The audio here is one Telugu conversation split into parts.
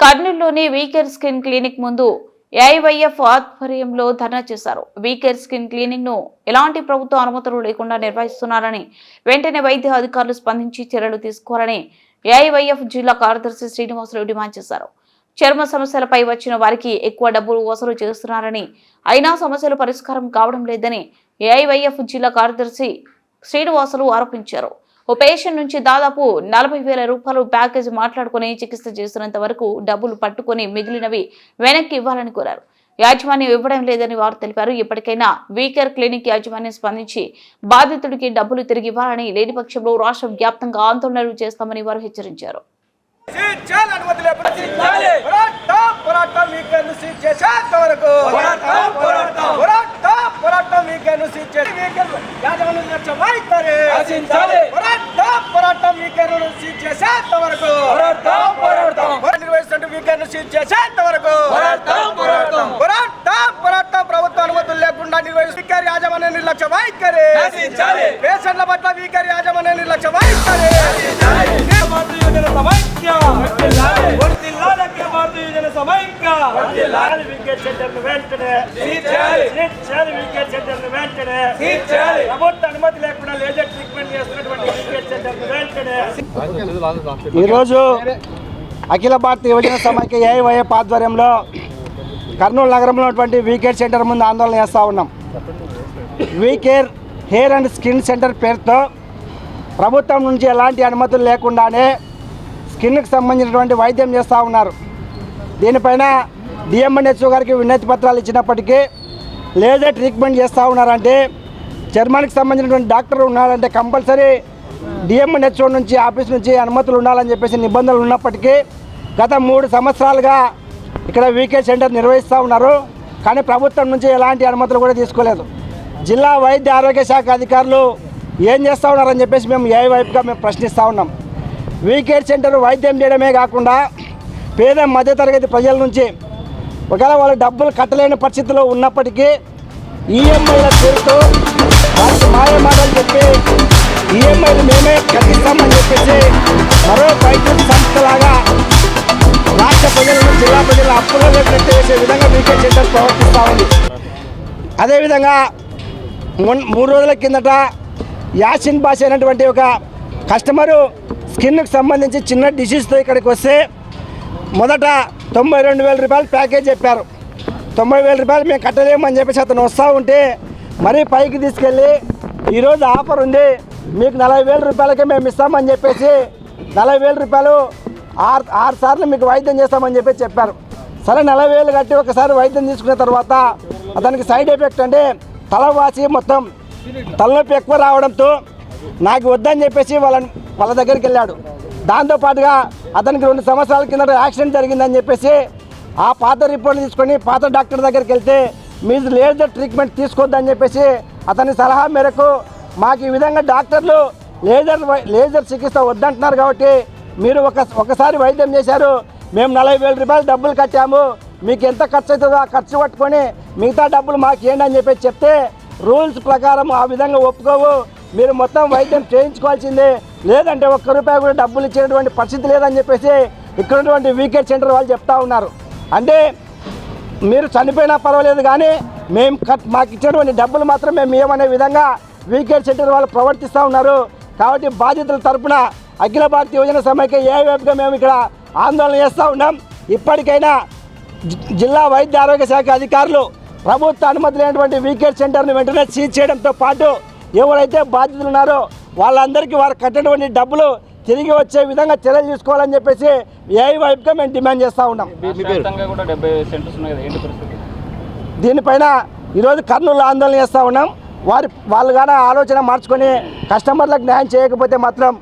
కర్నూలులోని వీకెర్ స్కిన్ క్లినిక్ ముందు ఏఐవైఎఫ్ ఆధ్వర్యంలో ధర్నా చేశారు. వీకెర్ స్కిన్ క్లినిక్ను ఎలాంటి ప్రభుత్వ అనుమతులు లేకుండా నిర్వహిస్తున్నారని వెంటనే వైద్య అధికారులు స్పందించి చర్యలు తీసుకోవాలని ఏఐవైఎఫ్ జిల్లా కార్యదర్శి శ్రీనివాసరావు డిమాండ్ చేశారు. చర్మ సమస్యలపై వచ్చిన వారికి ఎక్కువ డబ్బులు వసూలు చేస్తున్నారని అయినా సమస్యలు పరిష్కారం కావడం లేదని ఏఐవైఎఫ్ జిల్లా కార్యదర్శి శ్రీనివాసులు ఆరోపించారు. ఓ పేషెంట్ నుంచి దాదాపు నలభై వేల రూపాయలు ప్యాకేజ్ మాట్లాడుకుని చికిత్స చేస్తున్నంత వరకు డబ్బులు పట్టుకొని మిగిలినవి వెనక్కి ఇవ్వాలని కోరారు. యాజమాన్యం ఇవ్వడం లేదని వారు తెలిపారు. ఇప్పటికైనా వీకర్ క్లినిక్ యాజమాన్యం స్పందించి బాధితుడికి డబ్బులు తిరిగి ఇవ్వాలని లేని పక్షంలో రాష్ట్ర వ్యాప్తంగా ఆందోళనలు చేస్తామని వారు హెచ్చరించారు. చాలా అనుమతి లేకుండా పోరాటం పోరాటం వీకెండ్ సీజ్ చేసేంత వరకు పోరాటం, పోరాటం. పోరాటం పోరాటం వీకెండ్ సీజ్ చేసి వీకెండ్ యాజమాన్యం లక్ష్యం వైఖరి రచించాలి. పోరాటం పోరాటం వీకెండ్ సీజ్ చేసేంత వరకు పోరాటం, పోరాటం. పోరాటం నిర్వహిస్తుంటే వీకెండ్ సీజ్ చేసేంత వరకు పోరాటం, పోరాటం. పోరాటం పోరాటం ప్రభుత్వ అనుమతులు లేకుండా నిర్వహిస్తూ వీకర్ యాజమాన్య నిర్లక్ష్య వైఖరి రచించాలి. పేషెంట్ల పట్ల వీకర్ యాజమాన్య నిర్లక్ష్య వైఖరి భారతీయ జన సమైక్య వర్ధిల్లాలి అఖిల భారతీయ జన సమైక్య వర్ధిల్లాలి వికెట్ సెంటర్ను వెంటనే సీజ్ చేయాలి. సీజ్ చేయాలి వికెట్ సెంటర్ను వెంటనే సీజ్ చేయాలి. ప్రభుత్వ అనుమతి లేకుండా లేజర్ ట్రీట్మెంట్ చేస్తున్నటువంటి వికెట్ సెంటర్ను వెంటనే. ఈరోజు అఖిల భారత యువజన సమైక్య ఏఐవైఎఫ్ ఆధ్వర్యంలో కర్నూలు నగరంలో ఉన్నటువంటి వీకేర్ సెంటర్ ముందు ఆందోళన చేస్తూ ఉన్నాం. WeCare hair and skin centre పేరుతో ప్రభుత్వం నుంచి ఎలాంటి అనుమతులు లేకుండానే స్కిన్కి సంబంధించినటువంటి వైద్యం చేస్తూ ఉన్నారు. దీనిపైన డిఎంఎన్హెచ్ఓ గారికి వినతి పత్రాలు ఇచ్చినప్పటికీ లేజర్ ట్రీట్మెంట్ చేస్తూ ఉన్నారంటే చర్మానికి సంబంధించినటువంటి డాక్టర్ ఉన్నారంటే కంపల్సరీ డిఎంఎన్హెచ్ఓ నుంచి ఆఫీస్ నుంచి అనుమతులు ఉండాలని చెప్పేసి నిబంధనలు ఉన్నప్పటికీ గత మూడు సంవత్సరాలుగా ఇక్కడ వీకే సెంటర్ నిర్వహిస్తూ ఉన్నారు. కానీ ప్రభుత్వం నుంచి ఎలాంటి అనుమతులు కూడా తీసుకోలేదు. జిల్లా వైద్య ఆరోగ్య శాఖ అధికారులు ఏం చేస్తూ ఉన్నారని చెప్పేసి మేము ఏ వైపుగా మేము ప్రశ్నిస్తూ ఉన్నాం. వీకేర్ సెంటర్ వైద్యం చేయడమే కాకుండా పేద మధ్యతరగతి ప్రజల నుంచి ఒకవేళ వాళ్ళు డబ్బులు కట్టలేని పరిస్థితిలో ఉన్నప్పటికీ ఈఎంఐల పేరుతో వాళ్ళకి మాయ మాటలు చెప్పి ఈఎంఐలు మేమే కట్టిస్తామని చెప్పేసి మరో వైద్య సంస్థలాగా రాష్ట్ర ప్రజలను జిల్లా ప్రజలను అప్పులలో పెట్టేసే విధంగా వీకేర్ సెంటర్ ప్రవర్తిస్తూ ఉంది. అదేవిధంగా మూడు రోజుల కిందట యాసిన్ బాష అయినటువంటి ఒక కస్టమరు స్కిన్కు సంబంధించి చిన్న డిసీజ్తో ఇక్కడికి వస్తే మొదట తొంభై రెండు వేల రూపాయలు ప్యాకేజ్ చెప్పారు. తొంభై వేల రూపాయలు మేము కట్టలేమని చెప్పేసి అతను వస్తూ ఉంటే మరీ పైకి తీసుకెళ్ళి ఈరోజు ఆఫర్ ఉంది మీకు నలభై వేల రూపాయలకే మేము ఇస్తామని చెప్పేసి నలభై వేల రూపాయలు ఆరు ఆరు సార్లు మీకు వైద్యం చేస్తామని చెప్పేసి చెప్పారు. సరే నలభై వేలు కట్టి ఒకసారి వైద్యం తీసుకున్న తర్వాత అతనికి సైడ్ ఎఫెక్ట్ అంటే తలవాసి మొత్తం తలనొప్పి ఎక్కువ రావడంతో నాకు వద్దని చెప్పేసి వాళ్ళని వాళ్ళ దగ్గరికి వెళ్ళాడు. దాంతోపాటుగా అతనికి రెండు సంవత్సరాల కింద యాక్సిడెంట్ జరిగిందని చెప్పేసి ఆ పాత రిపోర్ట్ తీసుకొని పాత డాక్టర్ దగ్గరికి వెళ్తే మీరు లేజర్ ట్రీట్మెంట్ తీసుకోవద్దని చెప్పేసి అతని సలహా మేరకు మాకు ఈ విధంగా డాక్టర్లు లేజర్ వై- లేజర్ చికిత్స వద్దంటున్నారు కాబట్టి మీరు ఒక ఒకసారి వైద్యం చేశారు. మేము నలభై వేల రూపాయలు డబ్బులు కట్టాము. మీకు ఎంత ఖర్చు అవుతుందో ఆ ఖర్చు పట్టుకొని మిగతా డబ్బులు మాకు ఏంటి అని చెప్పి చెప్తే రూల్స్ ప్రకారం ఆ విధంగా ఒప్పుకోవు. మీరు మొత్తం వైద్యం చేయించుకోవాల్సిందే. లేదంటే ఒక్క రూపాయి కూడా డబ్బులు ఇచ్చేటువంటి పరిస్థితి లేదని చెప్పేసి ఇక్కడ ఉన్నటువంటి వీకెండ్ సెంటర్ వాళ్ళు చెప్తా ఉన్నారు. అంటే మీరు చనిపోయినా పర్వాలేదు కానీ మేము మాకు ఇచ్చినటువంటి డబ్బులు మాత్రం మేము ఇవ్వమనే విధంగా వీకెండ్ సెంటర్ వాళ్ళు ప్రవర్తిస్తూ ఉన్నారు. కాబట్టి బాధితుల తరపున అఖిల భారతీయ యువజన సమైక్య ఏ వైపుగా మేము ఇక్కడ ఆందోళన చేస్తూ ఉన్నాం. ఇప్పటికైనా జిల్లా వైద్య ఆరోగ్య శాఖ అధికారులు ప్రభుత్వ అనుమతి లేనటువంటి వీకేర్ సెంటర్ను వెంటనే సీజ్ చేయడంతో పాటు ఎవరైతే బాధితులు ఉన్నారో వాళ్ళందరికీ వారు కట్టినటువంటి డబ్బులు తిరిగి వచ్చే విధంగా చర్యలు తీసుకోవాలని చెప్పేసి ఏ వైపుగా మేము డిమాండ్ చేస్తూ ఉన్నాం. దీనిపైన ఈరోజు కర్నూలు ఆందోళన చేస్తూ ఉన్నాం. వారి వాళ్ళు కానీ ఆలోచన మార్చుకొని కస్టమర్లకు న్యాయం చేయకపోతే మాత్రం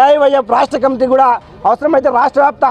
ఏఐవైఎఫ్ రాష్ట్ర కమిటీ కూడా అవసరమైతే రాష్ట్ర వ్యాప్త